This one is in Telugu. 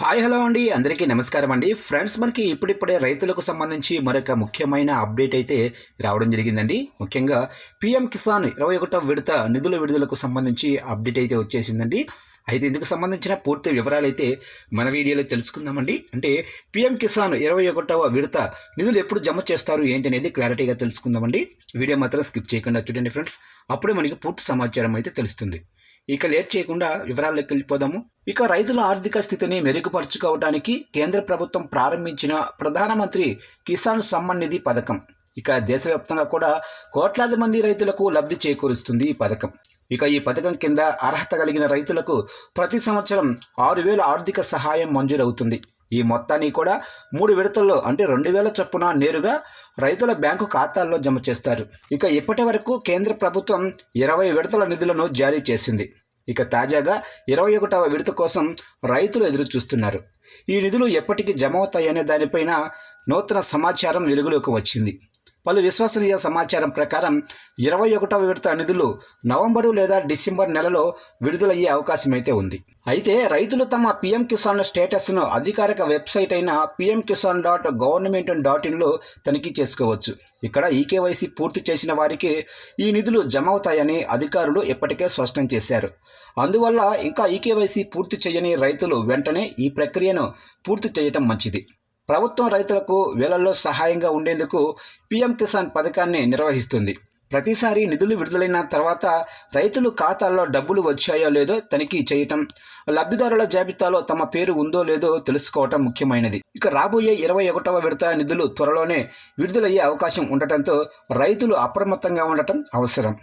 హాయ్ హలో అండి. అందరికీ నమస్కారం అండి. ఫ్రెండ్స్ మనకి ఇప్పుడిప్పుడే రైతులకు సంబంధించి మరొక ముఖ్యమైన అప్డేట్ అయితే రావడం జరిగిందండి. ముఖ్యంగా పిఎం కిసాన్ ఇరవై ఒకటో విడత నిధుల విడుదలకు సంబంధించి అప్డేట్ అయితే వచ్చేసిందండి. అయితే ఇందుకు సంబంధించిన పూర్తి వివరాలు అయితే మన వీడియోలో తెలుసుకుందామండి. అంటే పిఎం కిసాన్ ఇరవై ఒకటవ విడత నిధులు ఎప్పుడు జమ చేస్తారు ఏంటి అనేది క్లారిటీగా తెలుసుకుందామండి. వీడియో మాత్రం స్కిప్ చేయకుండా చూడండి ఫ్రెండ్స్. అప్పుడే మనకి పూర్తి సమాచారం అయితే తెలుస్తుంది. ఇక లేట్ చేయకుండా వివరాల్లోకి వెళ్ళిపోదాము. ఇక రైతుల ఆర్థిక స్థితిని మెరుగుపరుచుకోవడానికి కేంద్ర ప్రభుత్వం ప్రారంభించిన ప్రధానమంత్రి కిసాన్ సమ్మాన్ నిధి పథకం. ఇక దేశవ్యాప్తంగా కూడా కోట్లాది మంది రైతులకు లబ్ధి చేకూరుస్తుంది ఈ పథకం. ఇక ఈ పథకం కింద అర్హత కలిగిన రైతులకు ప్రతి సంవత్సరం ఆరు వేల ఆర్థిక సహాయం మంజూరవుతుంది. ఈ మొత్తాన్ని కూడా మూడు విడతల్లో అంటే రెండు వేల చొప్పున నేరుగా రైతుల బ్యాంకు ఖాతాల్లో జమ చేస్తారు. ఇక ఇప్పటి వరకు కేంద్ర ప్రభుత్వం ఇరవై విడతల నిధులను జారీ చేసింది. ఇక తాజాగా ఇరవై ఒకటవ విడత కోసం రైతులు ఎదురు చూస్తున్నారు. ఈ నిధులు ఎప్పటికీ జమ అవుతాయనే దానిపైన నూతన సమాచారం వెలుగులోకి వచ్చింది. పలు విశ్వసనీయ సమాచారం ప్రకారం ఇరవై ఒకటవ విడత నిధులు నవంబరు లేదా డిసెంబర్ నెలలో విడుదలయ్యే అవకాశం అయితే ఉంది. అయితే రైతులు తమ పిఎం కిసాన్ స్టేటస్ను అధికారిక వెబ్సైట్ అయిన PM Kisan dot government dot ఇన్లో తనిఖీ చేసుకోవచ్చు. ఇక్కడ ఈకేవైసీ పూర్తి చేసిన వారికి ఈ నిధులు జమ అవుతాయని అధికారులు ఇప్పటికే స్పష్టం చేశారు. అందువల్ల ఇంకా ఈకేవైసీ పూర్తి చేయని రైతులు వెంటనే ఈ ప్రక్రియను పూర్తి చేయటం మంచిది. ప్రభుత్వం రైతులకు వేలల్లో సహాయంగా ఉండేందుకు పీఎం కిసాన్ పథకాన్ని నిర్వహిస్తుంది. ప్రతిసారి నిధులు విడుదలైన తర్వాత రైతులు ఖాతాల్లో డబ్బులు వచ్చాయో లేదో తనిఖీ చేయటం లబ్ధిదారుల జాబితాలో తమ పేరు ఉందో లేదో తెలుసుకోవటం ముఖ్యమైనది. ఇక రాబోయే ఇరవై ఒకటవ విడత నిధులు త్వరలోనే విడుదలయ్యే అవకాశం ఉండటంతో రైతులు అప్రమత్తంగా ఉండటం అవసరం.